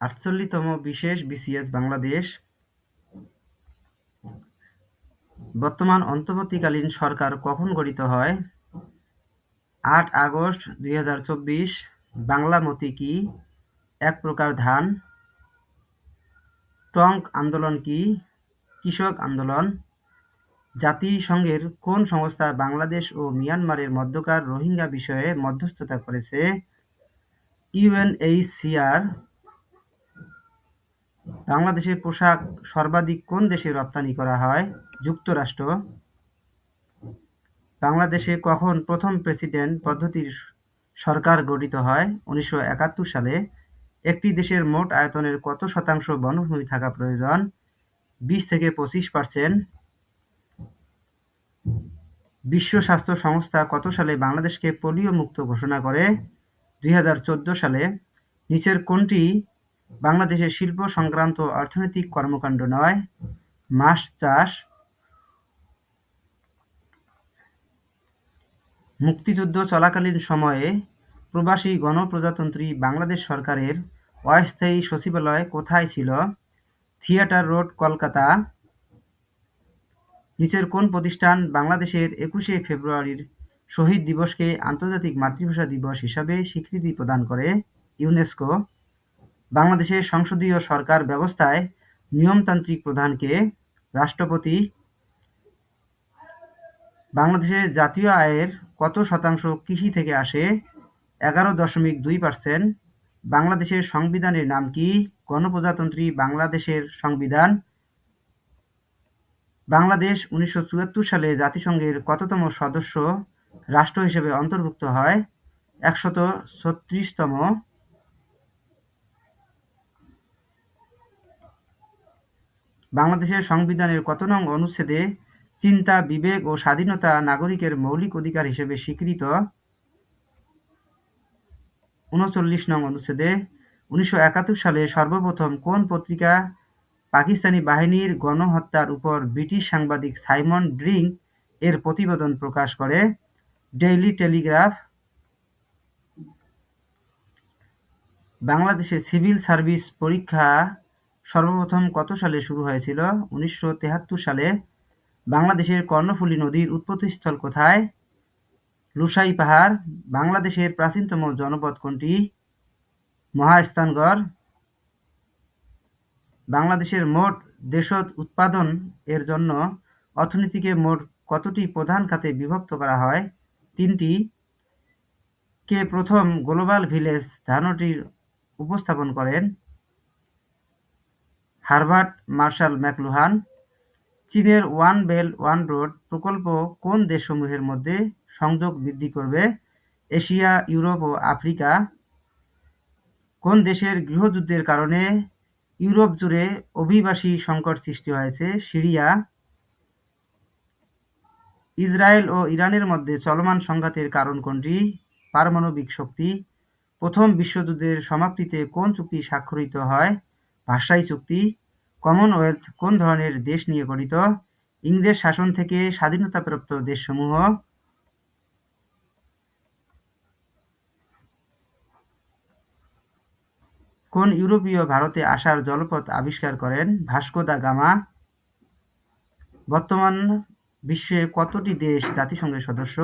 আটচল্লিশতম বিশেষ বিসিএস বাংলাদেশ। বর্তমান অন্তর্বর্তীকালীন সরকার কখন গঠিত হয়? আট আগস্ট দুই হাজার চব্বিশ, বাংলা মতি কি এক প্রকার ধান? টঙ্ক আন্দোলন কি? কৃষক আন্দোলন? জাতিসংঘের কোন সংস্থা বাংলাদেশ ও মিয়ানমারের মধ্যকার রোহিঙ্গা বিষয়ে মধ্যস্থতা করেছে? ইউএনএইচসিআর বাংলাদেশের পোশাক সর্বাধিক কোন দেশে রপ্তানি করা হয়? যুক্তরাষ্ট্র। বাংলাদেশে কখন প্রথম প্রেসিডেন্ট পদ্ধতির সরকার গঠিত হয়? উনিশশো একাত্তর সালে। একটি দেশের মোট আয়তনের কত শতাংশ বনভূমি থাকা প্রয়োজন? বিশ থেকে পঁচিশ পার্সেন্ট। বিশ্ব স্বাস্থ্য সংস্থা কত সালে বাংলাদেশকে পোলিও মুক্ত ঘোষণা করে? দুই হাজার চোদ্দ সালে। নিচের কোনটি বাংলাদেশের শিল্প সংক্রান্ত অর্থনৈতিক কর্মকাণ্ড নয়। মাছ চাষ, মুক্তিযুদ্ধ চলাকালীন সময়ে প্রবাসী গণপ্রজাতন্ত্রী বাংলাদেশ সরকারের অস্থায়ী সচিবালয় কোথায় ছিল? Theatre road, Kolkata. নিচের কোন প্রতিষ্ঠান বাংলাদেশের একুশে ফেব্রুয়ারির শহীদ দিবসকে আন্তর্জাতিক মাতৃভাষা দিবস হিসাবে স্বীকৃতি প্রদান করে? ইউনেস্কো। বাংলাদেশের সংসদীয় সরকার ব্যবস্থায় নিয়মতান্ত্রিক প্রধানকে রাষ্ট্রপতি, বাংলাদেশের জাতীয় আয়ের কত শতাংশ কৃষি থেকে আসে? এগারো দশমিক দুই পার্সেন্ট। বাংলাদেশের সংবিধানের নাম কি? গণপ্রজাতন্ত্রী বাংলাদেশের সংবিধান। বাংলাদেশ উনিশশো চুয়াত্তর সালে জাতিসংঘের কততম সদস্য রাষ্ট্র হিসেবে অন্তর্ভুক্ত হয়? একশত ছত্রিশতম। বাংলাদেশের সংবিধানের কত নং অনুচ্ছেদে চিন্তা, বিবেক ও স্বাধীনতা নাগরিকের মৌলিক অধিকার হিসেবে স্বীকৃত উনচল্লিশ নং অনুচ্ছেদে উনিশশো একাত্তর সালে সর্বপ্রথম কোন পত্রিকা পাকিস্তানি বাহিনীর গণহত্যার উপর ব্রিটিশ সাংবাদিক সাইমন ড্রিঙ্ক এর প্রতিবেদন প্রকাশ করে? Daily Telegraph. বাংলাদেশের সিভিল সার্ভিস পরীক্ষা সর্বপ্রথম কত সালে শুরু হয়েছিল? উনিশশো সালে বাংলাদেশের কর্ণফুলী নদীর উৎপত্তিস্থল কোথায়? লুসাই পাহাড়, বাংলাদেশের প্রাচীনতম জনপদ কোনটি? মহাস্থানগড়, বাংলাদেশের মোট দেশজ উৎপাদন এর জন্য অর্থনীতিকে মোট কতটি প্রধান খাতে বিভক্ত করা হয়? তিনটি। কে প্রথম গ্লোবাল ভিলেজ ধারণাটির উপস্থাপন করেন? হারবার্ট মার্শাল ম্যাকলুহান, চীনের ওয়ান বেল্ট ওয়ান রোড প্রকল্প কোন দেশসমূহের মধ্যে সংযোগ বৃদ্ধি করবে? এশিয়া, ইউরোপ ও আফ্রিকা কোন দেশের গৃহযুদ্ধের কারণে ইউরোপ জুড়ে অভিবাসী সংকট সৃষ্টি হয়েছে? সিরিয়া, ইসরায়েল ও ইরানের মধ্যে চলমান সংঘাতের কারণ কোনটি? পারমাণবিক শক্তি প্রথম বিশ্বযুদ্ধের সমাপ্তিতে কোন চুক্তি স্বাক্ষরিত হয়? ভাষাই চুক্তি। কমনওয়েলথ কোন ধরনের দেশ নিয়ে গঠিত? ইংরেজ শাসন থেকে স্বাধীনতাপ্রাপ্ত দেশসমূহ। কোন ইউরোপীয় ভারতে আসার জলপথ আবিষ্কার করেন? Vasco da Gama. বর্তমান বিশ্বে কতটি দেশ জাতিসংঘের সদস্য?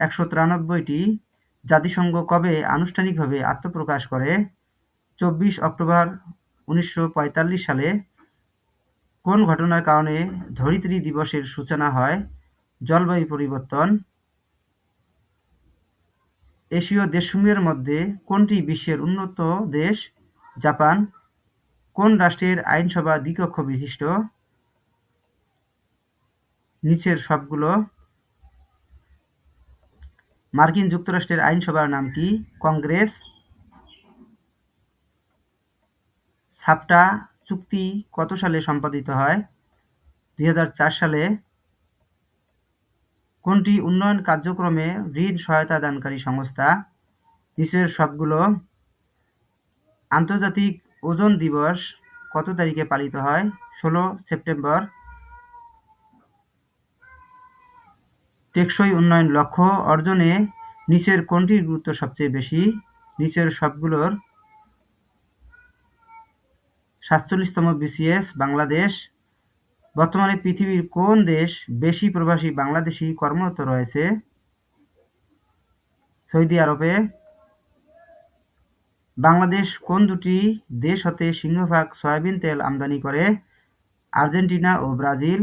একশো তিরানব্বইটি। জাতিসংঘ কবে আনুষ্ঠানিকভাবে আত্মপ্রকাশ করে? চব্বিশ অক্টোবর উনিশশো পঁয়তাল্লিশ সালে কোন ঘটনার কারণে ধরিত্রী দিবসের সূচনা হয়? জলবায়ু পরিবর্তন। এশীয় দেশসমূহের মধ্যে কোনটি বিশ্বের উন্নত দেশ? জাপান। কোন রাষ্ট্রের আইনসভা দ্বিকক্ষ বিশিষ্ট? নিচের সবগুলো। মার্কিন যুক্তরাষ্ট্রের আইনসভার নাম কি? কংগ্রেস। সাপটা চুক্তি কত সালে সম্পাদিত হয়? দুই হাজার চার সালে। কোনটি উন্নয়ন কার্যক্রমে ঋণ সহায়তা দানকারী সংস্থা? নিচের সবগুলো। আন্তর্জাতিক ওজন দিবস কত তারিখে পালিত হয়? ষোলো সেপ্টেম্বর। টেকসই উন্নয়ন লক্ষ্য অর্জনে নিচের কোনটির গুরুত্ব সবচেয়ে বেশি? নিচের সবগুলোর সাতচল্লিশতম বিসিএস বাংলাদেশ। বর্তমানে পৃথিবীর কোন দেশ বেশি প্রবাসী বাংলাদেশি কর্মরত রয়েছে? সৌদি আরবে। বাংলাদেশ কোন দুটি দেশ হতে সিংহভাগ সয়াবিন তেল আমদানি করে? আর্জেন্টিনা ও ব্রাজিল।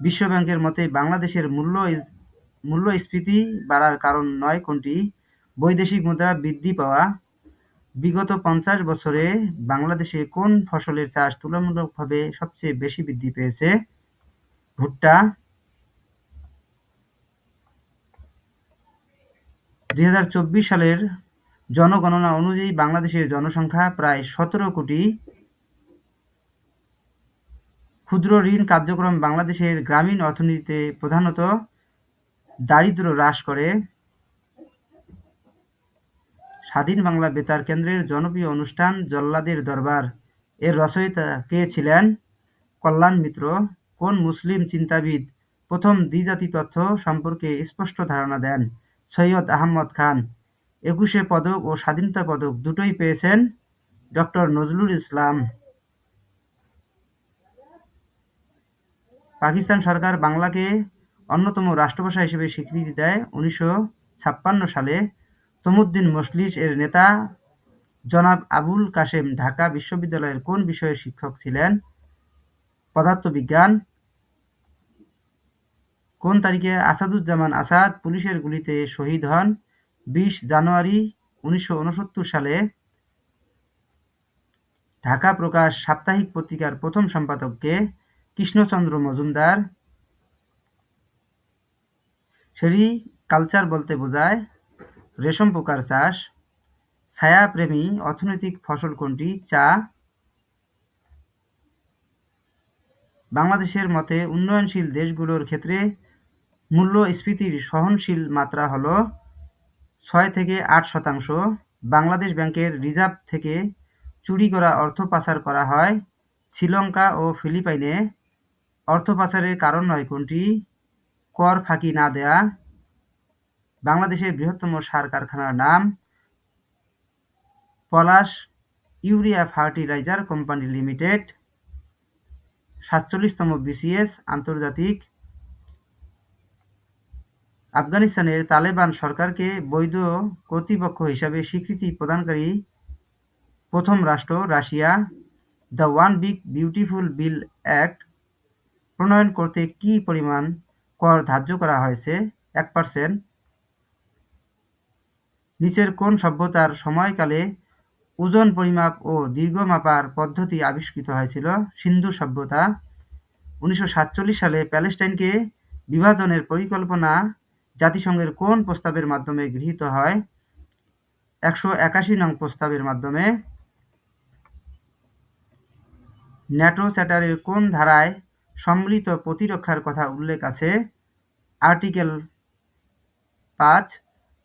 বিশ্বব্যাংকের মতে বাংলাদেশের মূল্য মূল্যস্ফীতি বাড়ার কারণ নয় কোনটি? বৈদেশিক মুদ্রা বৃদ্ধি পাওয়া। বিগত পঞ্চাশ বছরে বাংলাদেশে কোন ফসলের চাষ তুলনামূলকভাবে সবচেয়ে বেশি বৃদ্ধি পেয়েছে? ভুট্টা। দুই হাজার চব্বিশ সালের জনগণনা অনুযায়ী বাংলাদেশের জনসংখ্যা প্রায় সতেরো কোটি। ক্ষুদ্র ঋণ কার্যক্রম বাংলাদেশের গ্রামীণ অর্থনীতিতে প্রধানত দারিদ্র হ্রাস করে। স্বাধীন বাংলা বেতার কেন্দ্রের জনপ্রিয় অনুষ্ঠান জল্লাদের দরবার। এর রচয়িতা কে ছিলেন? কল্যাণ মিত্র, কোন মুসলিম চিন্তাবিদ? প্রথম দ্বিজাতি তথ্য সম্পর্কে স্পষ্ট ধারণা দেন সৈয়দ আহমদ খান। একুশে পদক ও স্বাধীনতা পদক দুটোই পেয়েছেন ডক্টর নজরুল ইসলাম। পাকিস্তান সরকার বাংলাকে অন্যতম রাষ্ট্রভাষা হিসেবে স্বীকৃতি দেয় উনিশশো ছাপ্পান্ন সালে। তমুদ্দিন মসলিস এর নেতা জনাব আবুল কাশেম ঢাকা বিশ্ববিদ্যালয়ের কোন বিষয়ের শিক্ষক ছিলেন? পদার্থবিজ্ঞান। কোন তারিখে আসাদুজ্জামান আসাদ পুলিশের গুলিতে শহীদ হন? বিশ জানুয়ারি উনিশশো উনসত্তর সালে। ঢাকা প্রকাশ সাপ্তাহিক পত্রিকার প্রথম সম্পাদককে কৃষ্ণচন্দ্র মজুমদার। সেরি কালচার বলতে বোঝায়। রেশম পোকার চাষ। ছায়াপ্রেমী অর্থনৈতিক ফসল কোনটি? চা। বাংলাদেশের মতে উন্নয়নশীল দেশগুলোর ক্ষেত্রে মূল্যস্ফীতির সহনশীল মাত্রা হল ছয় থেকে আট শতাংশ। বাংলাদেশ ব্যাংকের রিজার্ভ থেকে চুরি করা অর্থ পাচার করা হয়। শ্রীলঙ্কা ও ফিলিপাইনে অর্থ পাচারের কারণ নয় কোনটি? কর ফাঁকি না দেয়া। বাংলাদেশের বৃহত্তম সার কারখানার নাম Palash urea fertiliser company limited, সাতচল্লিশতম বিসিএস আন্তর্জাতিক। আফগানিস্তানের তালেবান সরকারকে বৈধ কর্তৃপক্ষ হিসাবে স্বীকৃতি প্রদানকারী প্রথম রাষ্ট্র Russia, the one big beautiful bill act প্রণয়ন করতে কি পরিমাণ কর ধার্য করা হয়েছে? এক পার্সেন্ট নিচের কোন সভ্যতার সময়কালে ওজন পরিমাপ ও দীর্ঘ মাপার পদ্ধতি আবিষ্কৃত হয়েছিল? সিন্ধু সভ্যতা, উনিশশো সাতচল্লিশ সালে প্যালেস্টাইনকে বিভাজনের পরিকল্পনা জাতিসংঘের কোন প্রস্তাবের মাধ্যমে গৃহীত হয়? একশো একাশি নং প্রস্তাবের মাধ্যমে। ন্যাটো চ্যাটারের কোন ধারায় সম্মিলিত প্রতিরক্ষার কথা উল্লেখ আছে? আর্টিকেল পাঁচ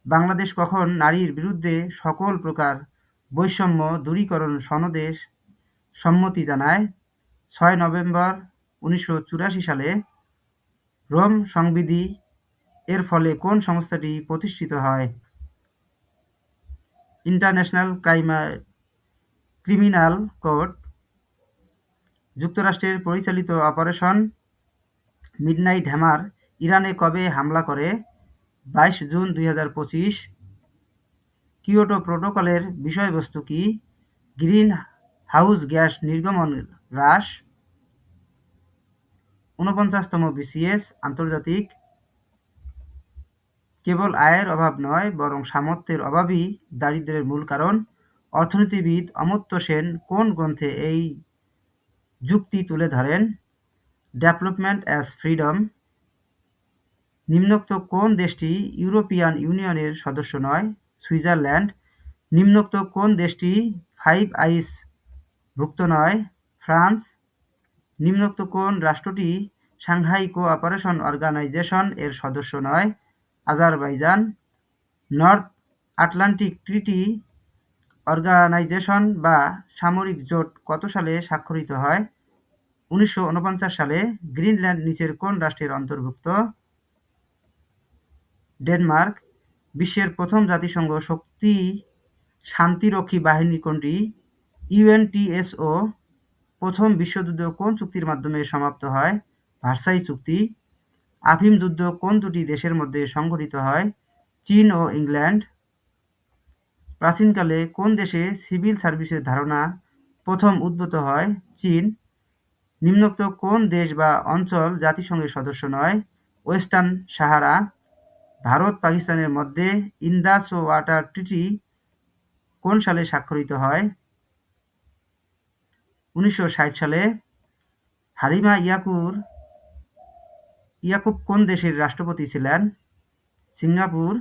বাংলাদেশ কখন নারীর বিরুদ্ধে সকল প্রকার বৈষম্য দূরীকরণ সনদে সম্মতি জানায়? ছয় নভেম্বর উনিশশো চুরাশি সালে রোম সংবিধি এর ফলে কোন সংস্থাটি প্রতিষ্ঠিত হয়? International crime, criminal court. যুক্তরাষ্ট্রের পরিচালিত অপারেশন মিডনাইট হ্যামার ইরানে কবে হামলা করে? বাইশ জুন দুই হাজার পঁচিশ। কিয়োটো প্রোটোকলের বিষয়বস্তু কি? গ্রিন হাউস গ্যাস নির্গমন হ্রাস। ঊনপঞ্চাশতম বিসিএস আন্তর্জাতিক। কেবল আয়ের অভাব নয়, বরং সামর্থ্যের অভাবই দারিদ্র্যের মূল কারণ। অর্থনীতিবিদ অমর্ত্য সেন কোন গ্রন্থে এই যুক্তি তুলে ধরেন? Development as freedom. নিম্নোক্ত কোন দেশটি ইউরোপিয়ান ইউনিয়নের সদস্য নয়? সুইজারল্যান্ড। নিম্নোক্ত কোন দেশটি ফাইভ আইস ভুক্ত নয়? ফ্রান্স। নিম্নোক্ত কোন রাষ্ট্রটি সাংহাই কোঅপারেশন অর্গানাইজেশন এর সদস্য নয়? Azerbaijan. North Atlantic Treaty Organisation বা সামরিক জোট কত সালে স্বাক্ষরিত হয়? উনিশশো উনপঞ্চাশ সালে গ্রিনল্যান্ড নিচের কোন রাষ্ট্রের অন্তর্ভুক্ত? ডেনমার্ক, বিশ্বের প্রথম জাতিসংঘ শক্তি শান্তিরক্ষী বাহিনী কোনটি? ইউএনটিএসও প্রথম বিশ্বযুদ্ধ কোন চুক্তির মাধ্যমে সমাপ্ত হয়? ভার্সাই চুক্তি। আফিম যুদ্ধ কোন দুটি দেশের মধ্যে সংঘটিত হয়? চীন ও ইংল্যান্ড। প্রাচীনকালে কোন দেশে সিভিল সার্ভিসের ধারণা প্রথম উদ্ভূত হয়? চীন। নিম্নোক্ত কোন দেশ বা অঞ্চল জাতিসংঘের সদস্য নয়? ওয়েস্টার্ন সাহারা। ভারত পাকিস্তানের মধ্যে ইন্দাস ও ওয়াটার ট্রিটি কোন সালে স্বাক্ষরিত হয়? উনিশশো ষাট সালে হারিমা ইয়াকুর ইয়াকুব কোন দেশের রাষ্ট্রপতি ছিলেন? সিঙ্গাপুর।